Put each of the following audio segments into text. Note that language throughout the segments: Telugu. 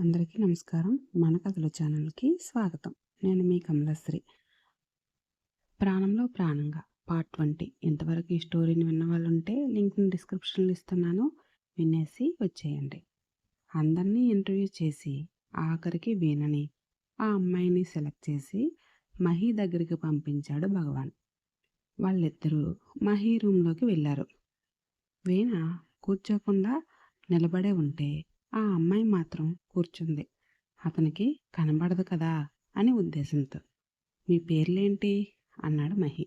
అందరికీ నమస్కారం. మన కథల ఛానల్కి స్వాగతం. నేను మీ కమలశ్రీ. ప్రాణంలో ప్రాణంగా పార్ట్ ట్వంటీ. ఇంతవరకు ఈ స్టోరీని విన్న వాళ్ళు ఉంటే లింక్ని డిస్క్రిప్షన్లో ఇస్తున్నాను. వినేసి వచ్చేయండి. అందరినీ ఇంటర్వ్యూ చేసి ఆఖరికి వీణని ఆ అమ్మాయిని సెలెక్ట్ చేసి మహి దగ్గరికి పంపించాడు భగవాన్. వాళ్ళిద్దరూ మహి రూమ్లోకి వెళ్ళారు. వీణ కూర్చోకుండా నిలబడే ఉంటే ఆ అమ్మాయి మాత్రం కూర్చుంది. అతనికి కనబడదు కదా అని ఉద్దేశంతో. మీ పేర్లేంటి? అన్నాడు మహి.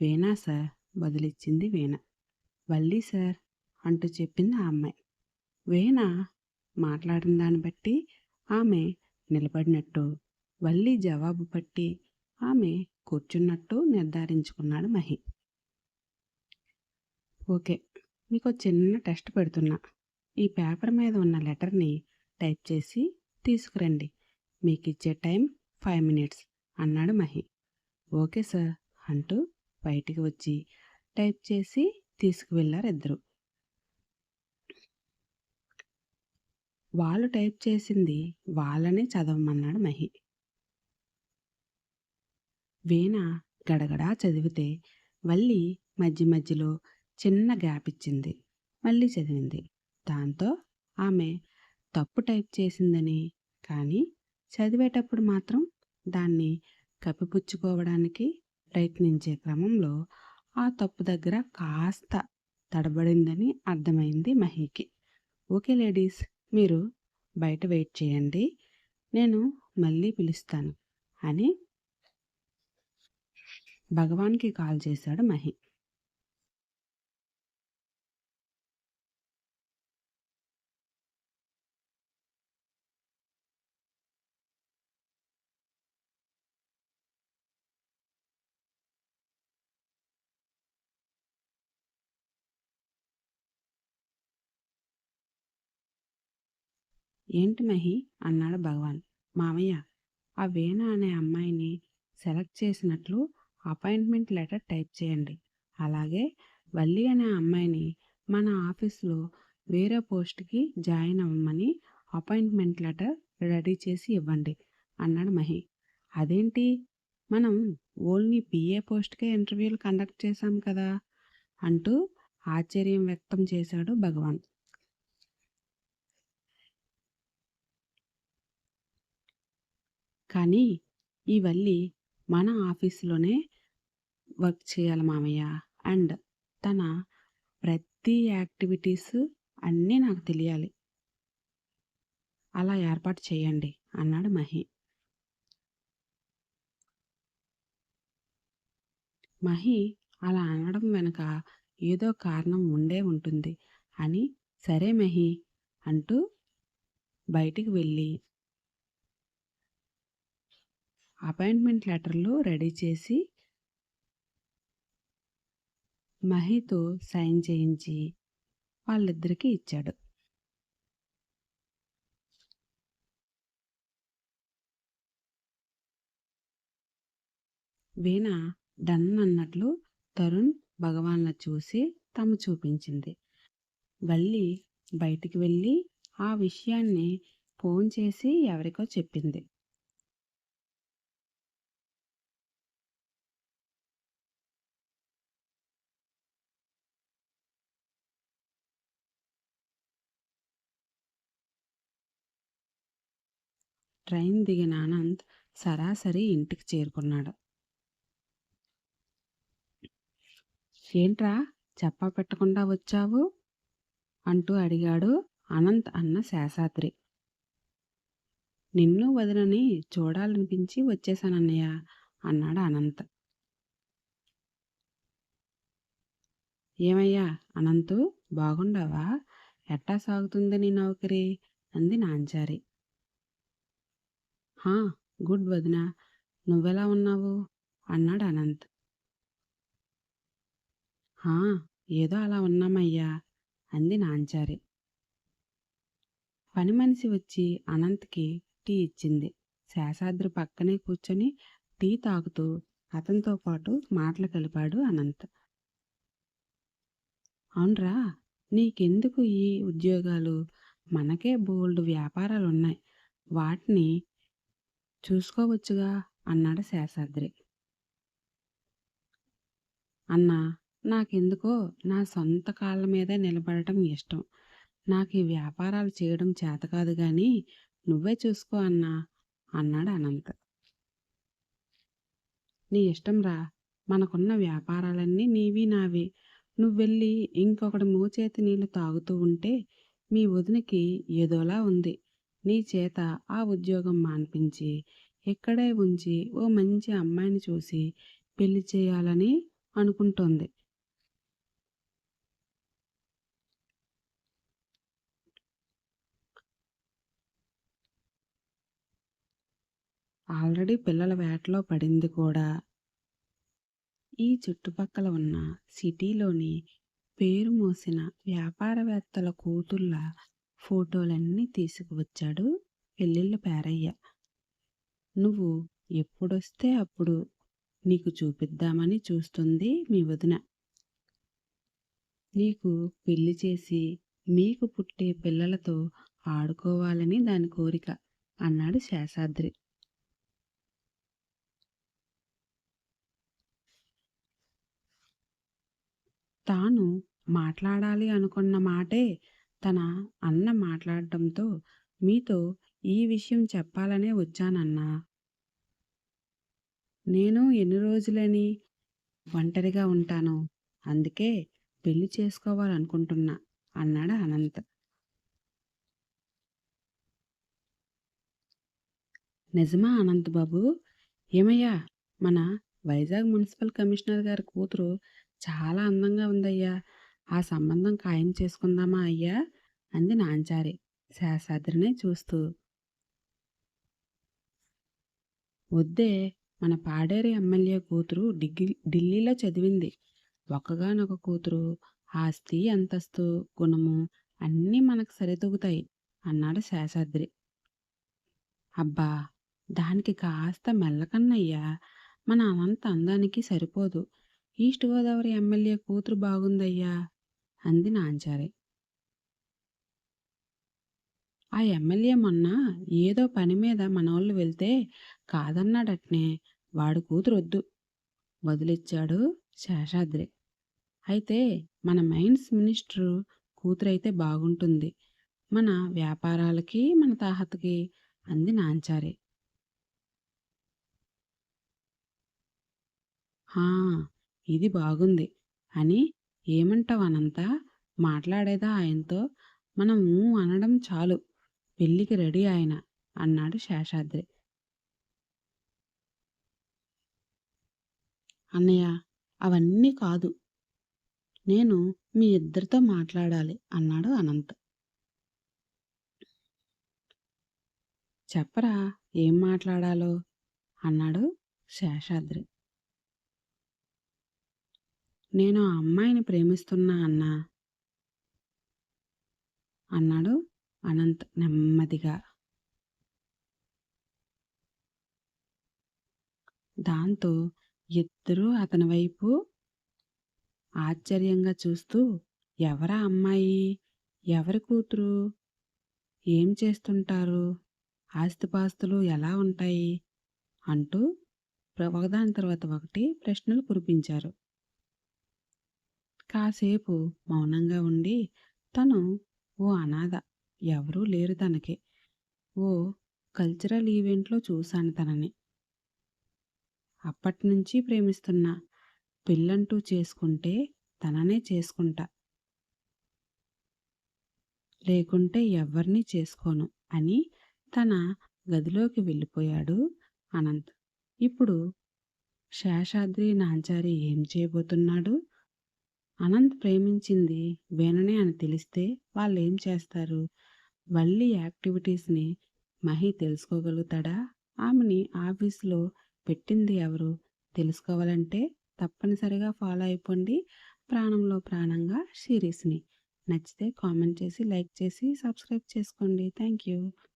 వీణా సార్ బదులిచ్చింది వీణ. వల్లి సార్ అంటూ చెప్పింది ఆ అమ్మాయి. వీణ మాట్లాడిన దాన్ని బట్టి ఆమె నిలబడినట్టు వల్లి జవాబు బట్టి ఆమె కూర్చున్నట్టు నిర్ధారించుకున్నాడు మహి. ఓకే మీకు చిన్న టెస్ట్ పెడుతున్నా. ఈ పేపర్ మీద ఉన్న లెటర్ని టైప్ చేసి తీసుకురండి. మీకు ఇచ్చే టైం ఫైవ్ మినిట్స్ అన్నాడు మహి. ఓకే సార్ అంటూ బయటికి వచ్చి టైప్ చేసి తీసుకువెళ్ళారు ఇద్దరు. వాళ్ళు టైప్ చేసింది వాళ్ళనే చదవమన్నాడు మహి. వీణ గడగడా చదివితే మళ్ళీ మధ్య మధ్యలో చిన్న గ్యాప్ ఇచ్చింది. మళ్ళీ చదివింది. దాంతో ఆమె తప్పు టైప్ చేసిందని కానీ చదివేటప్పుడు మాత్రం దాన్ని కప్పిపుచ్చుకోవడానికి ప్రయత్నించే క్రమంలో ఆ తప్పు దగ్గర కాస్త తడబడిందని అర్థమైంది మహీకి. ఓకే లేడీస్ మీరు బయట వెయిట్ చేయండి. నేను మళ్ళీ పిలుస్తాను అని భగవాన్కి కాల్ చేశాడు మహి. ఏంటి మహి? అన్నాడు భగవాన్. మామయ్య ఆ వీణ అనే అమ్మాయిని సెలెక్ట్ చేసినట్లు అపాయింట్మెంట్ లెటర్ టైప్ చేయండి. అలాగే వల్లి అనే అమ్మాయిని మన ఆఫీస్లో వేరే పోస్ట్కి జాయిన్ అవ్వమని అపాయింట్మెంట్ లెటర్ రెడీ చేసి ఇవ్వండి అన్నాడు మహి. అదేంటి? మనం ఓన్లీ పిఏ పోస్ట్కే ఇంటర్వ్యూలు కండక్ట్ చేశాం కదా అంటూ ఆశ్చర్యం వ్యక్తం చేశాడు భగవాన్. కానీ ఈ వల్లి మన ఆఫీస్లోనే వర్క్ చేయాలి మామయ్య. అండ్ తన ప్రతి యాక్టివిటీస్ అన్నీ నాకు తెలియాలి. అలా ఏర్పాటు చేయండి అన్నాడు మహి. మహి అలా అనడం వెనుక ఏదో కారణం ఉండే ఉంటుంది అని సరే మహి అంటూ బయటికి వెళ్ళి అపాయింట్మెంట్ లెటర్లు రెడీ చేసి మహితో సైన్ చేయించి వాళ్ళిద్దరికీ ఇచ్చాడు. వీణ డన్ అన్నట్లు తరుణ్ భగవాన్ల చూసి తమ చూపించింది. వల్లి బయటికి వెళ్ళి ఆ విషయాన్ని ఫోన్ చేసి ఎవరికో చెప్పింది. ట్రైన్ దిగిన ఆనంద్ సరాసరి ఇంటికి చేరుకున్నాడు. ఏంట్రా చెప్పా పెట్టకుండా వచ్చావు? అంటూ అడిగాడు అనంత్ అన్న శేషాద్రి నిన్ను వదినని చూడాలనిపించి వచ్చేశానన్నయ్య అన్నాడు అనంత్ ఏమయ్యా అనంతు బాగుండవా? ఎట్టా సాగుతుంది నీ నౌకరి? అంది నాంచారి. గుడ్ వదిన. నువ్వెలా ఉన్నావు? అన్నాడు అనంత్. ఏదో అలా ఉన్నామయ్యా అంది నాంచారి. పని మనిషి వచ్చి అనంత్కి టీ ఇచ్చింది. శేషాద్రి పక్కనే కూర్చొని టీ తాగుతూ అతనితో పాటు మాటలు కలిపాడు అనంత్. అవునరా నీకెందుకు ఈ ఉద్యోగాలు? మనకే బోల్డ్ వ్యాపారాలు ఉన్నాయి వాటిని చూసుకోవచ్చుగా అన్నాడు శేషాద్రి అన్నా నాకెందుకో నా సొంత కాళ్ళ మీదే నిలబడటం ఇష్టం. నాకు ఈ వ్యాపారాలు చేయడం చేత కాదు కానీ నువ్వే చూసుకో అన్నా అన్నాడు అనంత్. నీ ఇష్టం రా మనకున్న వ్యాపారాలన్నీ నీవి నావి. నువ్వెళ్ళి ఇంకొకటి మూచేతి నీళ్ళు తాగుతూ ఉంటే మీ వదినకి ఏదోలా ఉంది. నీ చేత ఆ ఉద్యోగం మాన్పించి ఇక్కడే ఉంచి ఓ మంచి అమ్మాయిని చూసి పెళ్ళి చేయాలని అనుకుంటోంది. ఆల్రెడీ పిల్లల వేటలో పడింది కూడా. ఈ చుట్టుపక్కల ఉన్న సిటీలోని పేరు మోసిన వ్యాపారవేత్తల కూతుళ్ళ ఫోటోలన్నీ తీసుకువచ్చాడు. పెళ్ళిళ్ళ పేరయ్య. నువ్వు ఎప్పుడొస్తే అప్పుడు నీకు చూపిద్దామని చూస్తుంది మీ వదిన. నీకు పెళ్ళి చేసి మీకు పుట్టే పిల్లలతో ఆడుకోవాలని దాని కోరిక అన్నాడు శేషాద్రి తాను మాట్లాడాలి అనుకున్న మాటే తన అన్న మాట్లాడటంతో మీతో ఈ విషయం చెప్పాలనే వచ్చానన్నా. నేను ఎన్ని రోజులని ఒంటరిగా ఉంటాను అందుకే పెళ్ళి చేసుకోవాలనుకుంటున్నా అన్నాడు అనంత్. నిజమా అనంత్ బాబు? ఏమయ్యా మన వైజాగ్ మున్సిపల్ కమిషనర్ గారి కూతురు చాలా అందంగా ఉందయ్యా. ఆ సంబంధం ఖాయం చేసుకుందామా అయ్యా? అంది నాంచారి శేషాద్రిని చూస్తూ. వద్దే మన పాడేరు ఎమ్మెల్యే కూతురు డిగ్రీ ఢిల్లీలో చదివింది. ఒక్కగానొక కూతురు ఆస్తి అంతస్తు గుణము అన్నీ మనకు సరితూగుతాయి అన్నాడు శేషాద్రి అబ్బా దానికి కాస్త మెల్లకన్నయ్యా. మన అనంత అందానికి సరిపోదు. ఈస్ట్ గోదావరి ఎమ్మెల్యే కూతురు బాగుందయ్యా. అంది నాంచారి. ఆ ఎమ్మెల్యే మొన్న ఏదో పని మీద మనోళ్ళు వెళ్తే కాదన్నాడట్నే వాడు కూతురు వద్దు వదిలిచ్చాడు శేషాద్రి. అయితే మన మైన్స్ మినిస్టరు కూతురైతే బాగుంటుంది. మన వ్యాపారాలకి మన తాహతకి అంది నాంచారి. ఇది బాగుంది అని ఏమంటావు అనంత? మాట్లాడేదా ఆయనతో? మనం అనడం చాలు. పెళ్ళికి రెడీ ఆయన అన్నాడు శేషాద్రి. అన్నయ్య అవన్నీ కాదు. నేను మీ ఇద్దరితో మాట్లాడాలి అన్నాడు అనంత్. చెప్పరా ఏం మాట్లాడాలో? అన్నాడు శేషాద్రి. నేను ఆ అమ్మాయిని ప్రేమిస్తున్నా అన్నా. అన్నాడు అనంత్ నెమ్మదిగా. దాంతో ఇద్దరూ అతని వైపు ఆశ్చర్యంగా చూస్తూ ఎవరా అమ్మాయి? ఎవరి కూతురు? ఏం చేస్తుంటారు? ఆస్తిపాస్తులు ఎలా ఉంటాయి? అంటూ ఒకదాని తర్వాత ఒకటి ప్రశ్నలు కురిపించారు. కాసేపు మౌనంగా ఉండి తను ఓ అనాథ ఎవరూ లేరు తనకి. ఓ కల్చరల్ ఈవెంట్లో చూశాను తనని. అప్పటినుంచి ప్రేమిస్తున్నా పెళ్ళంటూ చేసుకుంటే తననే చేసుకుంటా. లేకుంటే ఎవరిని చేసుకోను అని తన గదిలోకి వెళ్ళిపోయాడు అనంత్. ఇప్పుడు శేషాద్రి నాంచారి ఏం చేయబోతున్నాడు? అనంత్ ప్రేమించింది వేణనే అని తెలిస్తే వాళ్ళు ఏం చేస్తారు? వల్లి యాక్టివిటీస్ని మహి తెలుసుకోగలుగుతాడా? ఆమెని ఆఫీస్లో పెట్టింది ఎవరు? తెలుసుకోవాలంటే తప్పనిసరిగా ఫాలో అయిపోండి. ప్రాణంలో ప్రాణంగా సిరీస్ని. నచ్చితే కామెంట్ చేసి లైక్ చేసి సబ్స్క్రైబ్ చేసుకోండి. Thank you.